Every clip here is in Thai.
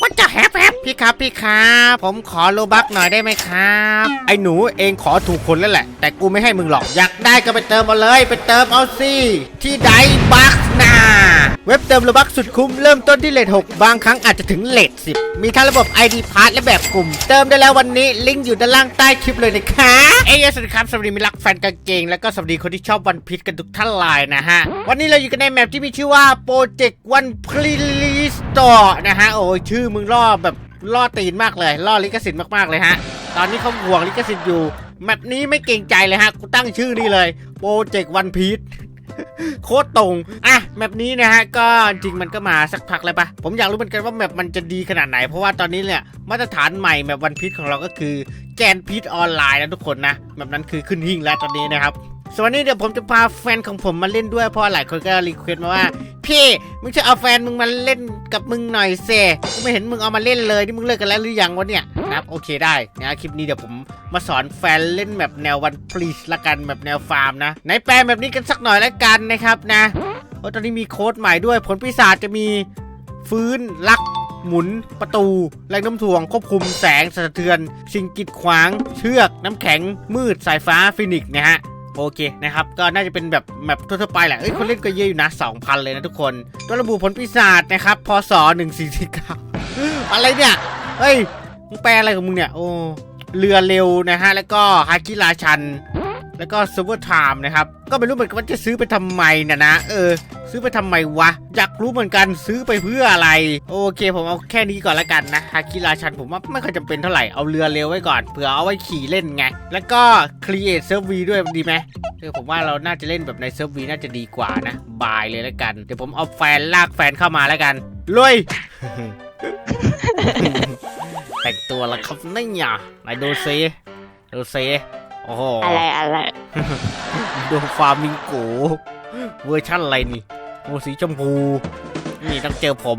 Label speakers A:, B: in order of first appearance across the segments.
A: ว่าจะแฮปแฮปพี่ครับพี่ครับผมขอโลบักหน่อยได้ไหมครับ ไอ้หนูเองขอถูกคนแล้วแหละ แต่กูไม่ให้มึงหรอก อยากได้ก็ไปเติมเอาเลย ไปเติมเอาสิที่ไดบักนา เว็บเติมโลบักสุดคุ้มเริ่มต้นที่เลท6บางครั้งอาจจะถึงเลท10 มีทั้งระบบ ID p a s s และแบบกลุ่ม เติมได้แล้ววันนี้ลิงก์อยู่ด้านล่างใต้คลิปเลยนะคะเอ้ยสวัสดีครับ สวัสดีมิตรรักแฟนกางเกง แล้วก็สวัสดีคนที่ชอบวันพีชกันทุกท่านเลยนะฮะ วันนี้เราอยู่กันในแมปที่มีชื่อว่าโปรเจกต์วันพลีสตอนะฮะ โอ้ยชื่อมึงล่อแบบล่อตีนมากเลยล่อลิขสิทธิ์มากๆเลยฮะ ตอนนี้เขาห่วงลิขสิทธิ์อยู่แมปนี้ไม่เกรงใจเลยฮะกูตั้งชื่อนี้เลยโปรเจกต์วันพีช โคตรตรง อะ แมปนี้นะฮะ ก็จริงมันก็มาสักพักเลยปะผมอยากรู้เหมือนกันว่าแมปมันจะดีขนาดไหน เพราะว่าตอนนี้เนี่ยมาตรฐานใหม่แมปวันพีชของเราก็คือแกนพีชออนไลน์นะทุกคนนะแมปนั้นคือขึ้นหิ่งแล้วตอนนี้นะครับส่วนวันนี้เดี๋ยวผมจะพาแฟนของผมมาเล่นด้วยเพราะหลายคนก็รีเควสต์มาว่า พี่มึงจะเอาแฟนมึงมาเล่นกับมึงหน่อยเซกูไม่เห็นมึงเอามาเล่นเลยนี่มึงเลิกกันแล้วหรือยังวะเนี่ยนะครับโอเคได้นะคลิปนี้เดี๋ยวผมมาสอนแฟนเล่นแบบแนววันพลีสละกันแบบแนวฟาร์มนะไหนแปลแบบนี้กันสักหน่อยละกันนะครับนะโอ้ตอนนี้มีโค้ดใหม่ด้วย ผลปีศาจจะมีฟื้นลักหมุนประตู แรงน้ำถ่วง ควบคุมแสงสะเทือน สิ่งกีดขวาง เชือก น้ำแข็งมืดสายฟ้าฟินิกส์นะฮะ โอเคนะครับ ก็น่าจะเป็นแบบแบบทั่วๆไปแหละเอ้ยคนเล่นก็เยอะอยู่นะ2,000 เลยนะทุกคนตัวระบุผลปีศาจนะครับพศ1449อะไรเนี่ยเฮ้ยมึงแปลอะไรของมึงเนี่ยโอ้เรือเร็วนะฮะแล้วก็ฮากิราชัน แล้วก็ซูเปอร์ไทม์นะครับ ก็ไม่รู้เหมือนกันว่าจะซื้อไปทำไมนะนะ เออ ซื้อไปทำไมวะ อยากรู้เหมือนกันซื้อไปเพื่ออะไร โอเค ผมเอาแค่นี้ก่อนละกันนะฮาคิราชันผมว่าไม่ค่อยจำเป็นเท่าไหร่ เอาเรือเร็วไว้ก่อน เผื่อเอาไว้ขี่เล่นไง แล้วก็ create เซิร์ฟวีด้วยดีไหมเออผมว่าเราน่าจะเล่นแบบในเซิร์ฟวีน่าจะดีกว่านะ บายเลยละกัน เดี๋ยวผมเอาแฟนลากแฟนเข้ามาล้วกันลุยแต่งตัวล้วครับนี่ไงไหนดูซิดูซิ โอ้โห
B: อะไรอะไร
A: ดูฟาร์มิงโกเวอร์ชั่นอะไรนี่โอ้สีชมพู นี่ต้องเจอผม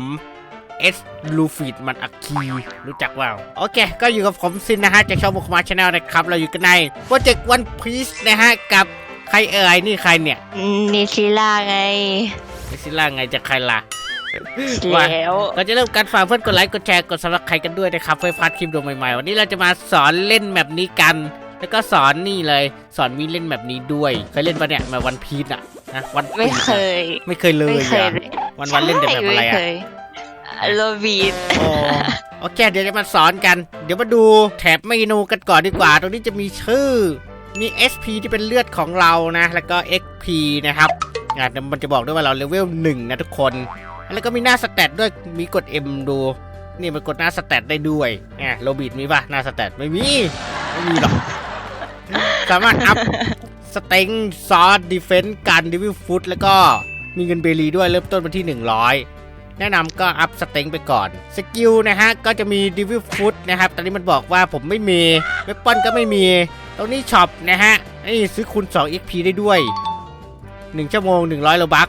A: เอสลูฟิดมันอักคีรู้จักว่าโอเค ก็อยู่กับผมซินนะฮะจากช่องบุกมาชาแนลนะครับ เราอยู่กันในโปรเจกต์วันพีซนะฮะ กับใครเอ่ยนี่ใครเนี่ย
B: นิชิล่าไง
A: เอซิล่าไงจะใครล่ะ
B: แล้ว
A: ก็จะเริ่มการฝากเพื่อนกดไลค์กดแชร์กดซับสไครต์กันด้วยนะครับเพื่อพลาดคลิปดูใหม่ๆ วันนี้เราจะมาสอนเล่นแบบนี้กัน แล้วก็สอนนี่เลย สอนวิเล่นแบบนี้ด้วย เคยเล่นปะเนี่ยมาวันพีชอะนะวัน
B: ไม่เคย
A: ไม่เคยเลย
B: ไม่เคย
A: อะวันวันๆเล่นแต่แบบอะไร
B: ม่
A: อะ
B: เคยโรบีด
A: โอ้โอเค เดี๋ยวจะมาสอนกัน เดี๋ยวมาดูแถบเมนูกันก่อนดีกว่า ตรงนี้จะมีชื่อ มี SP ที่เป็นเลือดของเรานะ แล้วก็ XP นะครับอะเดี๋ยวมันจะบอกด้วยว่าเราเลเวลหนึ่งนะทุกคน แล้วก็มีหน้าสแตทด้วย มีกด M ดู นี่มันกดหน้าสแตทได้ด้วยเนี่ยโรบิดมีป่ะหน้าสแตทไม่มี ไม่มีหรอก สามารถอัพสเต็งซอสดีเฟนต์กันดิวิฟุตแล้วก็มีเงินเบรีด้วยเริ่มต้นมาที่ 100 แนะนำก็อัพสเต็งไปก่อน สกิลนะฮะ ก็จะมีดิวิฟุตนะครับ ตอนนี้มันบอกว่าผมไม่มีเวปอนก็ไม่มี ตรงนี้ช็อปนะฮะนี่ซื้อคูณ2 XP ได้ด้วย 1 ชั่วโมง 100โลบัก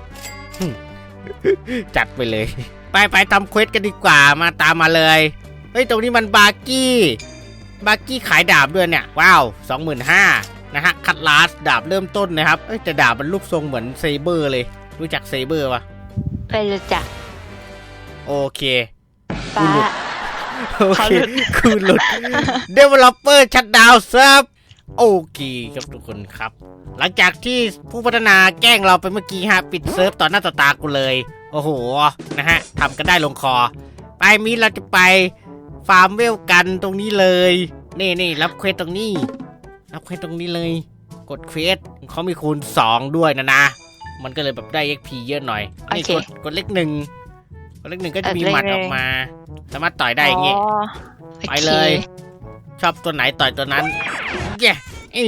A: จัดไปเลย ไปไปทำเควสกันดีกว่ามาตามมาเลย เฮ้ย ตรงนี้มันบาร์กี้ บาร์กี้ขายดาบด้วยเนี่ย ว้าว 25,000นะฮะ คัตลาสดาบเริ่มต้นนะครับ เอ้ยแต่ดาบมันรูปทรงเหมือนเซเบอร์เลย รู้จักเซเบอร์ปะ
B: ไม่รู้จัก
A: โอเค
B: ป้า
A: โอ
B: เขา
A: เค
B: หลุด
A: คุณหลุด Developer ชัดดาวเซิร์ฟโอเคครับทุกคนครับ หลังจากที่ผู้พัฒนาแกล้งเราไปเมื่อกี้ฮะ ปิดเซิร์ฟต่อหน้าต่อตากูเลย โอ้โห นะฮะทำกันได้ลงคอ ไปมีเราจะไป ฟาร์มเวลกันตรงนี้เลยนี่นี่รับเควสตรงนี้ รับเควสตรงนี้เลย กดเควสเขามีคูณ 2 ด้วยนะนะ มันก็เลยแบบได้ XP เยอะหน่อยนี่
B: โอเค
A: กดกดเลขหนึ่งกดเลขหนึ่งก็จะมี
B: เออ
A: หมัด
B: เลข
A: ออกมา สามารถต่อยได้อย่างงี้
B: อ๋อ
A: ไปเลย ชอบตัวไหนต่อยตัวนั้นเย้อี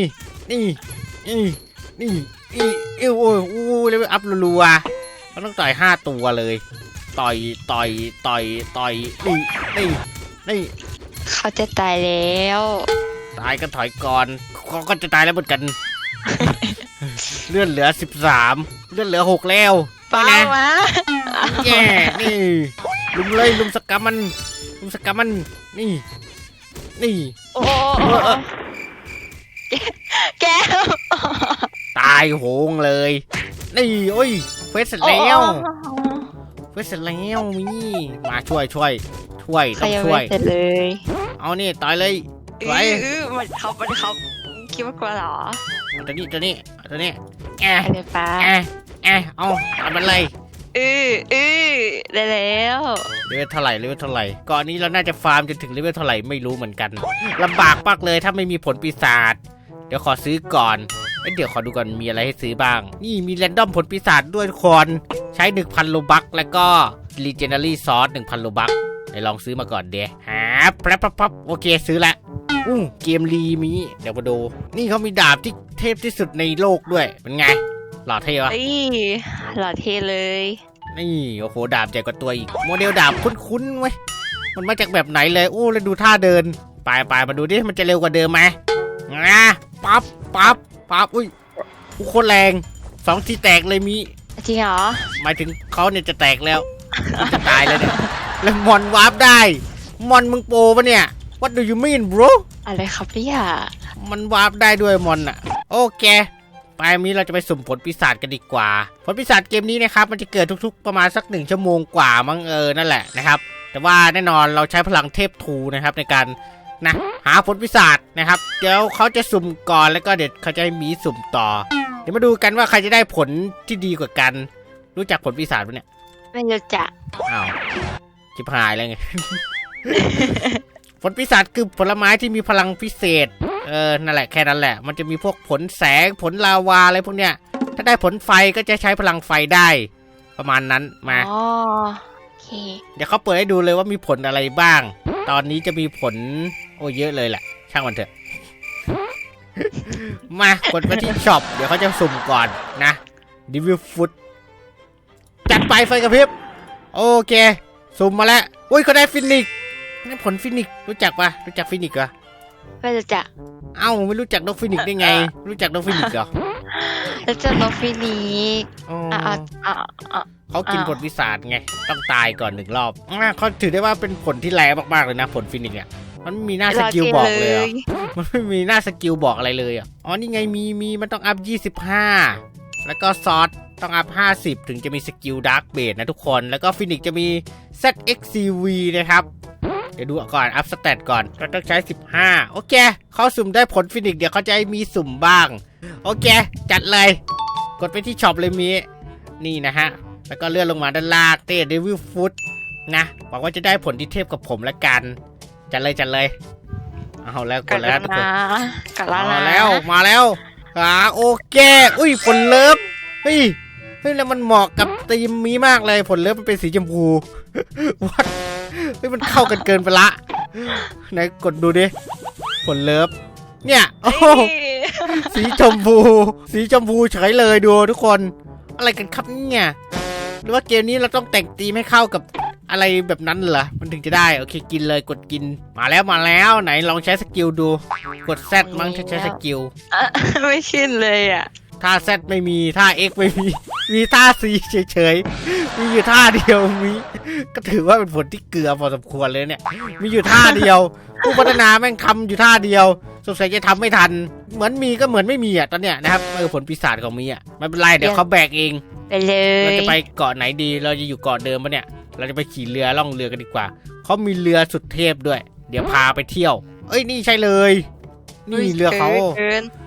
A: นี่นี่นี่อีอีโอ้ยอู้เลยอัพรัวๆมันต้องต่อยห้าตัวเลย ต่อยต่อยต่อยต่อยนี่นี่ นี่
B: เขาจะตายแล้ว
A: ตายก็ถอยก่อนเขาก็จะตายแล้วเหมือนกัน เลื่อนเหลือสิบสามเลื่อนเหลือหกแล้วไป
B: ป้า
A: นะ
B: วะ
A: แย่นี่ลุมเลยลุมสกรรมมันลุมสกรรมมันนี่ นี่
B: โอ้โหแก้ว
A: ตายโหงเลย นี่โอ้ยเฟสเสร็จแล้วเฟสเสร็จแล้วมีมาช่วยช่วย ช่วย
B: ใคร
A: ต้อง
B: ยัง
A: ช่ว
B: ไม่
A: ย
B: เสร็จเลย
A: เอานี่ต่อยเลย
B: อื้
A: ไว้
B: ออื้อมันเขามันเขาคิดว่ากลัวเหรอ
A: เอาตัวนี้ตัวนี้เอาตัวนี้แอะ
B: อะไรป้า
A: แอะแอะเอาเอามันเลย
B: อื้ออื้อได้แล้ว
A: เลเวลเท่าไหร่เลเวลเท่าไหร่ก่อนนี้เราน่าจะฟาร์มจนถึงเลเวลเท่าไหร่ไม่รู้เหมือนกันลำบากมากเลยถ้าไม่มีผลปีศาจเดี๋ยวขอซื้อก่อนเอ้ยเดี๋ยวขอดูก่อนมีอะไรให้ซื้อบ้าง นี่มีแรนดอมผลปีศาจด้วยทุกคนใช้ 1,000โลบักแล้วก็ Legendary Sauce 1,000โลบัก ไหนลองซื้อมาก่อนเดี๋ยวหาแป๊บแป๊บแป๊บโอเคซื้อละอู้เกมรีมี เดี๋ยวมาดู นี่เขามีดาบที่เทพที่สุดในโลกด้วย เป็นไง หล่อเท่ปะ
B: เอ้ยหล่อเท่เลย
A: นี่โอ้โหดาบใหญ่กว่าตัวอีก โมเดลดาบคุ้นๆเว้ย มันมาจากแบบไหนเลยโอ้แล้วดูท่าเดิน ไปไปมาดูดิ มันจะเร็วกว่าเดิมไหมอะปั๊บปั๊บปั๊บอุ้ยโอ้โคตรแรงสองทีแตกเลยมี
B: จริงเหรอ
A: หมายถึงเขาเนี่ยจะแตกแล้วมันจะตายแล้วเนี่ย แล้วมอนวาร์ปได้ มอนมึงโปรปะเนี่ย What do you mean bro
B: อะไรครับเนี่ย
A: มันวาร์ปได้ด้วยมอนอะโอเค ไปมีเราจะไปสุ่มผลปีศาจกันดีกว่า ผลปีศาจเกมนี้นะครับ มันจะเกิดทุกๆ ประมาณสักหนึ่งชั่วโมงกว่ามั้งเออนั่นแหละนะครับ แต่ว่าแน่นอนเราใช้พลังเทพทูนะครับในการนะหาผลปีศาจนะครับ เดี๋ยวเขาจะสุ่มก่อนแล้วก็เดี๋ยวเขาจะให้หมีสุ่มต่อ เดี๋ยวมาดูกันว่าใครจะได้ผลที่ดีกว่ากัน รู้จักผลปีศาจปะเนี่ย
B: ไม่รู้จัก
A: อ้าว จิบหายแล้วไง ผลปีศาจคือผลไม้ที่มีพลังพิเศษ เออ นั่นแหละแค่นั้นแหละ มันจะมีพวกผลแสง ผลลาวาอะไรพวกเนี้ย ถ้าได้ผลไฟก็จะใช้พลังไฟได้ ประมาณนั้น มา
B: อ๋อโอเค
A: เดี๋ยวเขาเปิดให้ดูเลยว่ามีผลอะไรบ้าง ตอนนี้จะมีผล โอ้เยอะเลยแหละ ช่างมันเถอะ มากดมาที่ช็อป เดี๋ยวเขาจะสุ่มก่อนนะดิวิวฟุตจัดไปไฟกระพริบ โอเค สุ่มมาแล้วอุ้ยเขาได้ฟินิกซ์นี่ผลฟินิกซ์รู้จักปะรู้จักฟินิกซ์เหรอ
B: ไม่รู้จัก
A: เอ้าไม่รู้จักนกฟินิกซ์ได้ไง รู้จักนกฟินิกซ์เหรอ
B: แล้วจะน้องฟินิกซ์
A: อ๋อ
B: อะอะอะอะ
A: เขากิน
B: อ้าว
A: ผลวิสาจไงต้องตายก่อนหนึ่งรอบอะเขาถือได้ว่าเป็นผลที่แรงมากๆเลยนะผลฟินิกซ์เนี่ยมันไม่มีหน้าสกิลบอกเลยอะมันไม่มีหน้าสกิลบอกอะไรเลยอะอ๋อนี่ไงมีมีมันต้องอัพ 25 แล้วก็ซอส ต้องอัพ 50 ถึงจะมีสกิลดาร์กเบดนะทุกคน แล้วก็ฟินิกจะมี ZXCV นะครับ เดี๋ยวดูก่อนอัพสเตตก่อนก็ต้องใช้ 15 โอเค เขาสุ่มได้ผลฟินิกเดี๋ยวเขาจะให้มีสุ่มบ้าง โอเค จัดเลย กดไปที่ช็อปเลยมี นี่นะฮะ แล้วก็เลื่อนลงมาด้านล่างเต้เดวิลฟุตนะหวังว่าจะได้ผลที่เทียบกับผมละกัน จัดเลยจัดเลย เอาแล้วก
B: กั
A: ด
B: ด
A: แล้ว
B: แล้ว
A: ทุกคน
B: นะกัดแล้ว
A: มา
B: นะ
A: แล้วมาแล้วอ่าโอเค อุ้ยผลเลิฟเฮ้ยเฮ้ยแล้วมันเหมาะกับธีมมีมากเลยผลเลิฟมันเป็นสีชมพูวัดเฮ้ยมันเข้ากันเกินไปละไหนกดดูดิผลเลิฟเนี่ยโอ้โห
B: เฮ้ย
A: สีชมพู สีชมพูเฉยเลยดูทุกคน อะไรกันครับเนี่ยหรือว่าเกมนี้เราต้องแต่งตีมให้เข้ากับอะไรแบบนั้นเหรอ มันถึงจะได้ โอเค กินเลยกดกิน มาแล้วมาแล้วไหนลองใช้สกิลดู กด Z มั้งถ้าใช้สกิล
B: อะไม่ขึ้นเลยอะ
A: ท่า Z ไม่มีท่า X ไม่มี มีท่า C เฉยๆ มีอยู่ท่าเดียวมี ก็ถือว่าเป็นผลที่เกลือพอสมควรเลยเนี่ย มีอยู่ท่าเดียว ผู้พัฒนาแม่งทำอยู่ท่าเดียว สงสัยจะทำไม่ทัน เหมือนมีก็เหมือนไม่มีอะตอนเนี้ยนะครับเออผลปีศาจของมีอะไม่เป็นไรเดี๋ยวเขาแบกเอง
B: ไปเล
A: เรา
B: ย
A: จะไปเกาะไหนดีเราจะอยู่เกาะเดิมปะเนี่ย เราจะไปขี่เรือล่องเรือกันดีกว่าเขามีเรือสุดเทพด้วย เดี๋ยวพาไปเที่ยว เอ้ยนี่ใช่เลย นี่เรือเขา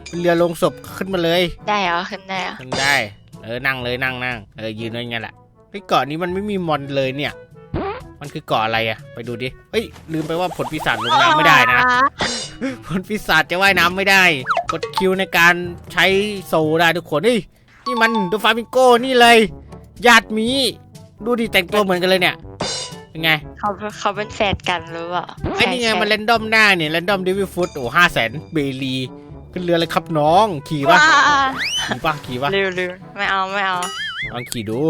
B: เกิน
A: เป็นเรือลงศพขึ้นมาเลย
B: ได้เหรอขึ้นได้เหรอ
A: ขึ้นได้ เออนั่งเลยนั่งนั่งเออยืนไว้อย่างงั้นแหละไอ้เกาะนี้มันไม่มีมอนเลยเนี่ย มันคือเกาะอะไรอะไปดูดิเฮ้ยลืมไปว่าผลปีศาจลงน้ำไม่ได้นะ ผลปีศาจจะว่ายน้ำไม่ได้ กดคิวในการใช้โซลได้ทุกคนเฮ้ยนี่มันดูฟามิงโก้นี่เลยญาติหมีดูดิแต่งตัวเหมือนกันเลยเนี่ยเป็นไง
B: เขาเขาเป็นแฟนกันหรือเปล่า
A: ไอ้นี่ไง
B: ใช่
A: มันเรนดอมหน้าเนี่ยเรนดอมดิวิฟุตโอ้ห้าแสนเบลี ขึ้นเรือเลยครับน้องขี่
B: ว้า
A: ปะขี่ปะขี่ปะ
B: เร็วเร็วไม่เอาไม่เอา
A: ลองขี่ดู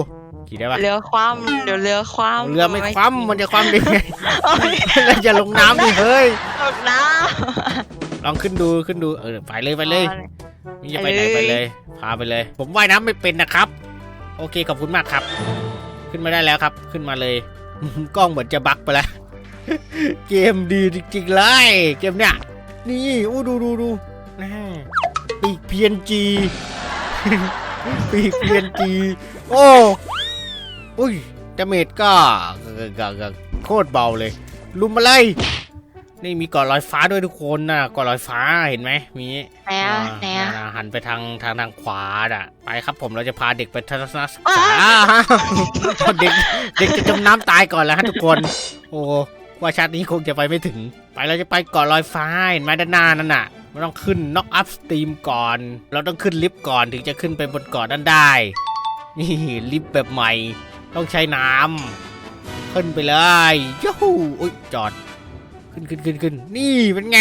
A: ขี่ได้ปะ
B: เรือคว่ำเดี๋ยวเรือคว่ำ
A: เรือไม่คว่ำมันจะคว่ำได้ไง
B: โอ๊ย
A: เราจะลงน้ำดิเฮ้ย
B: ตกน้
A: ลองขึ้นดูขึ้นดูเออไปเลยำไปเลยนี่จะไปไหน
B: ไป
A: ไป
B: เลย
A: เลยพาไปเลย ผมว่ายน้ำไม่เป็นนะครับ โอเคขอบคุณมากครับ ขึ้นมาได้แล้วครับ ขึ้นมาเลย กล้องเหมือนจะบั๊กไปแล้ว เกมดีจริงๆเลย เกมเนี้ยนี่อู้ดูดูดู นะปีกเพียนจีปีกเพียนจีโอ้อุ้ยดาเมจก็ก็ก็ก็โคตรเบาเลย ลุมมาเลยนี่มีเกาะลอยฟ้าด้วยทุกคนนะเกาะลอยฟ้าเห็นไหมมี
B: ไหนอะไหนอะา
A: หันไปทางทางทางขวาอะ ไปครับผมเราจะพาเด็กไปทัศนศึก
B: อ้า
A: ษาเด็กเด็กจะจมน้ำตายก่อนแล้วฮะทุกคน โอ้ว่าชาตินี้คงจะไปไม่ถึง ไปเราจะไปเกาะลอยฟ้าเห็นไหมด้านหน้านั่นน่ะ มันต้องขึ้นน็อกอัพสตรีมก่อน เราต้องขึ้นลิฟต์ก่อนถึงจะขึ้นไปบนเกาะนั้นได้ นี่ลิฟต์แบบใหม่ ต้องใช้น้ำขึ้นไปเลยยูหูอุ้ยจอด ขึ้นขึ้นขึ้นขึ้นนี่เป็นไง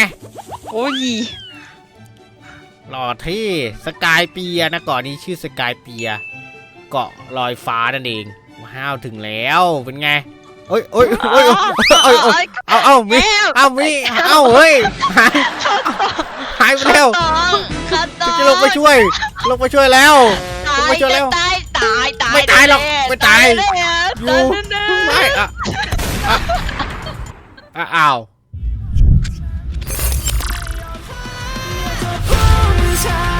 B: โอ้ย
A: หล่อเท่สกายเปียนะเกาะนี้ชื่อสกายเปีย เกาะลอยฟ้านั่นเองว้าวถึงแล้วเป็นไง เอ้ยเอ้ยเอ้ยเอ้ยเอ้ยเอ้ยเอาเอามิ
B: แมว
A: เอามิเอาเฮ้ยหายหายไปแล้ว
B: ข้าตอง
A: จะลงไปช่วย ลงไปช่วยแล้วลงไปช่วยแล้ว
B: ตายตายตาย
A: ไม่ตายหรอกไม่ตาย
B: แน่
A: อยู่
B: ตายแน่
A: ไม่อะอะอะอ้าว
C: ชา